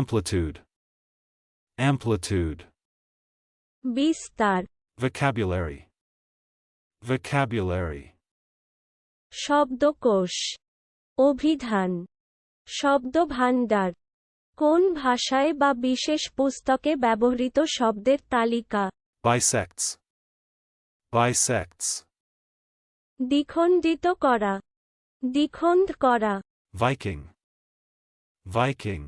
amplitude, amplitude, বিস্তার vocabulary, vocabulary, শব্দকোষ অভিধান শব্দভাণ্ডার কোন ভাষায় বা বিশেষ পুস্তকে ব্যবহৃত শব্দের তালিকা bisects, bisects, দ্বিখণ্ডিত করা দ্বিখণ্ড করা Viking, Viking,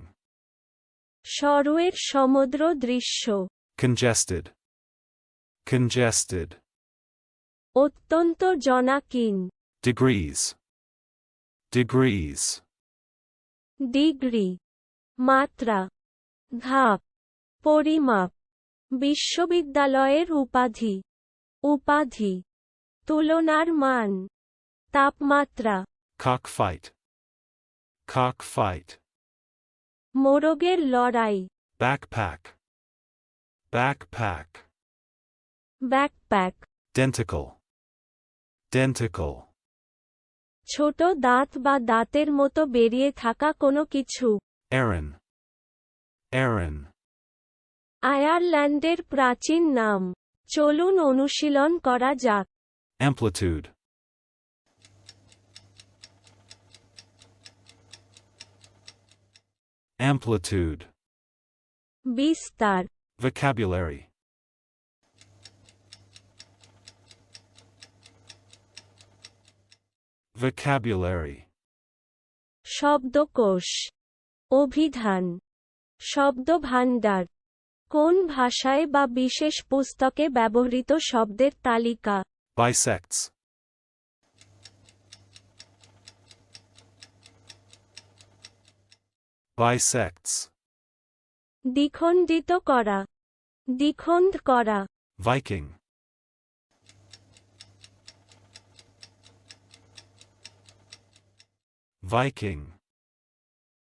সরোয়ের সমুদ্র দৃশ্য। Congested, congested, অত্যন্ত জনাকীন degrees, degrees, ডিগ্রি। মাত্রা। ধাপ। পরিমাপ। বিশ্ববিদ্যালয়ের উপাধি। উপাধি। তুলনার মান। তাপমাত্রা। Cockfight, cockfight, মোরগের লড়াই। Backpack, backpack, backpack denticle, denticle, ছোট দাঁত বা দাঁতের মতো বেরিয়ে থাকা কোনো কিছু। Aaron, Aaron, আয়ারল্যান্ডের প্রাচীন নাম। চলুন অনুশীলন করা যাক। Amplitude, amplitude, বিস্তার vocabulary, vocabulary, শব্দকোষ অভিধান শব্দভাণ্ডার কোন ভাষায় বা বিশেষ পুস্তকে ব্যবহৃত শব্দের তালিকা bisects, bisects, দ্বিখণ্ডিত করা দ্বিখণ্ড করা Viking, Viking,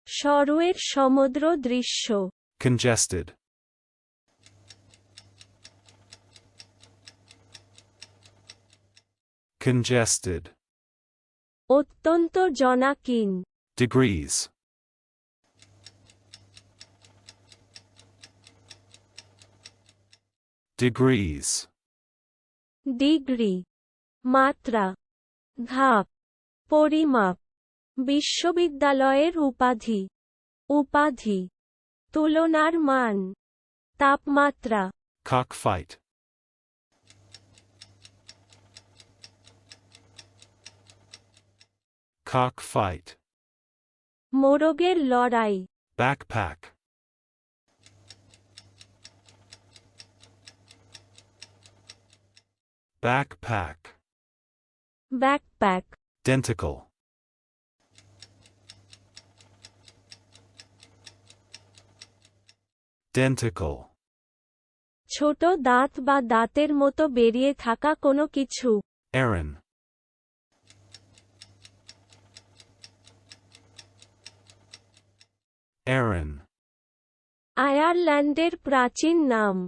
সরোয়ের সমুদ্র দৃশ্য congested, congested, অত্যন্ত জনাকীন degrees, degrees, ডিগ্রি মাত্রা ধাপ পরিমাপ বিশ্ববিদ্যালয়ের উপাধি উপাধি তুলনার মান তাপমাত্রা। Cockfight, cockfight, মোরগের লড়াই। Backpack, backpack, backpack denticle, denticle, ছোট দাঁত বা দাঁতের মতো বেরিয়ে থাকা কোনো কিছু। Aaron, Aaron, আয়ারল্যান্ডের প্রাচীন নাম।